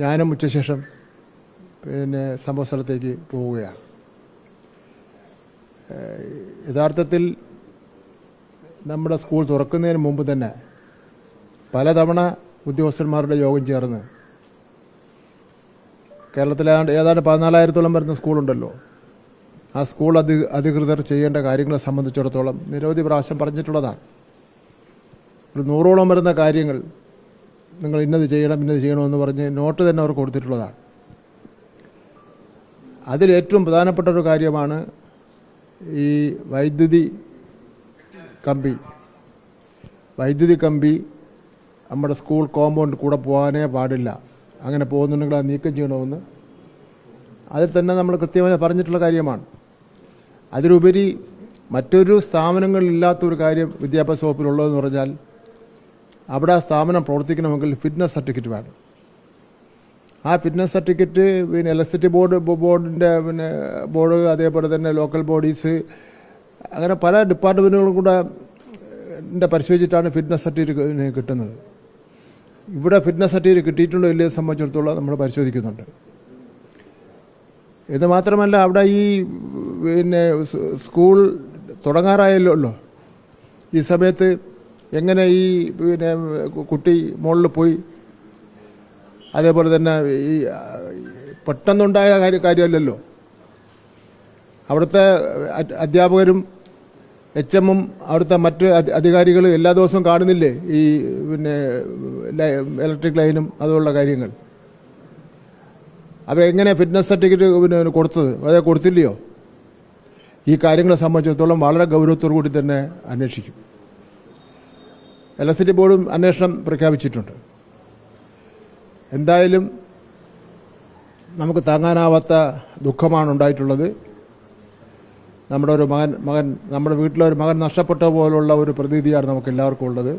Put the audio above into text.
ഞാനും ഉച്ചശേഷം പിന്നെ സംഭവ സ്ഥലത്തേക്ക് പോവുകയാണ് യഥാർത്ഥത്തിൽ നമ്മുടെ സ്കൂൾ തുറക്കുന്നതിന് മുമ്പ് തന്നെ പലതവണ ഉദ്യോഗസ്ഥന്മാരുടെ യോഗം ചേർന്ന് കേരളത്തിലെ ഏതാണ്ട് പതിനാലായിരത്തോളം വരുന്ന സ്കൂളുണ്ടല്ലോ. ആ സ്കൂൾ അധി അധികൃതർ ചെയ്യേണ്ട കാര്യങ്ങളെ സംബന്ധിച്ചിടത്തോളം നിരവധി പ്രാവശ്യം പറഞ്ഞിട്ടുള്ളതാണ്. ഒരു നൂറോളം വരുന്ന കാര്യങ്ങൾ നിങ്ങൾ ഇന്നത് ചെയ്യണം ഇന്നത് ചെയ്യണമെന്ന് പറഞ്ഞ് നോട്ട് തന്നെ അവർക്ക് കൊടുത്തിട്ടുള്ളതാണ്. അതിലേറ്റവും പ്രധാനപ്പെട്ട ഒരു കാര്യമാണ് ഈ വൈദ്യുതി കമ്പി. വൈദ്യുതി കമ്പി നമ്മുടെ സ്കൂൾ കോമ്പൗണ്ട് കൂടെ പോകാനേ പാടില്ല. അങ്ങനെ പോകുന്നുണ്ടെങ്കിൽ അത് നീക്കം ചെയ്യണമെന്ന്. അതിൽ തന്നെ നമ്മൾ കൃത്യമായി പറഞ്ഞിട്ടുള്ള കാര്യമാണ്. അതിലുപരി മറ്റൊരു സ്ഥാപനങ്ങളില്ലാത്തൊരു കാര്യം വിദ്യാഭ്യാസ വകുപ്പിലുള്ളതെന്ന് പറഞ്ഞാൽ അവിടെ സ്ഥാപനം പ്രവർത്തിക്കണമെങ്കിൽ ഫിറ്റ്നസ് സർട്ടിഫിക്കറ്റ് വേണം. ആ ഫിറ്റ്നസ് സർട്ടിഫിക്കറ്റ് പിന്നെ ഇലക്ട്രിസിറ്റി ബോർഡ് ബോർഡിന്റെ പിന്നെ ബോർഡ് അതേപോലെ തന്നെ ലോക്കൽ ബോഡീസ് അങ്ങനെ പല ഡിപ്പാർട്ട്മെന്റുകളും കൂടെ പരിശോധിച്ചിട്ടാണ് ഫിറ്റ്നസ് സർട്ടിഫിക്കറ്റ് കിട്ടുന്നത്. ഇവിടെ ഫിറ്റ്നസ് സർട്ടിഫിക്കറ്റ് കിട്ടിയിട്ടുണ്ടോ ഇല്ലയോ സംബന്ധിച്ചിടത്തോളം നമ്മൾ പരിശോധിക്കുന്നുണ്ട്. ഇത് മാത്രമല്ല അവിടെ ഈ പിന്നെ സ്കൂൾ തുടങ്ങാറായല്ലോ ഈ സമയത്ത് എങ്ങനെ ഈ പിന്നെ കുട്ടി മുകളിൽ പോയി? അതേപോലെ തന്നെ ഈ പെട്ടെന്നുണ്ടായ കാര്യ കാര്യമല്ലല്ലോ. അവിടുത്തെ അധ്യാപകരും എച്ച് എമ്മും അവിടുത്തെ മറ്റ് അധികാരികൾ എല്ലാ ദിവസവും കാണുന്നില്ലേ? ഈ പിന്നെ ഇലക്ട്രിക് ലൈനും അതുപോലുള്ള കാര്യങ്ങൾ. അവരെങ്ങനെ ഫിറ്റ്നസ് സർട്ടിഫിക്കറ്റ് പിന്നെ കൊടുത്തത്? അതേ കൊടുത്തില്ലയോ? ഈ കാര്യങ്ങളെ സംബന്ധിച്ചിടത്തോളം വളരെ ഗൗരവത്തോടു കൂടി തന്നെ അന്വേഷിക്കും. ഇലക്ട്രിസിറ്റി ബോർഡും അന്വേഷണം പ്രഖ്യാപിച്ചിട്ടുണ്ട്. എന്തായാലും നമുക്ക് താങ്ങാനാവാത്ത ദുഃഖമാണ് ഉണ്ടായിട്ടുള്ളത്. നമ്മുടെ ഒരു മകൻ മകൻ നമ്മുടെ വീട്ടിലെ ഒരു മകൻ നഷ്ടപ്പെട്ട പോലുള്ള ഒരു പ്രതീതിയാണ് നമുക്ക് എല്ലാവർക്കും ഉള്ളത്.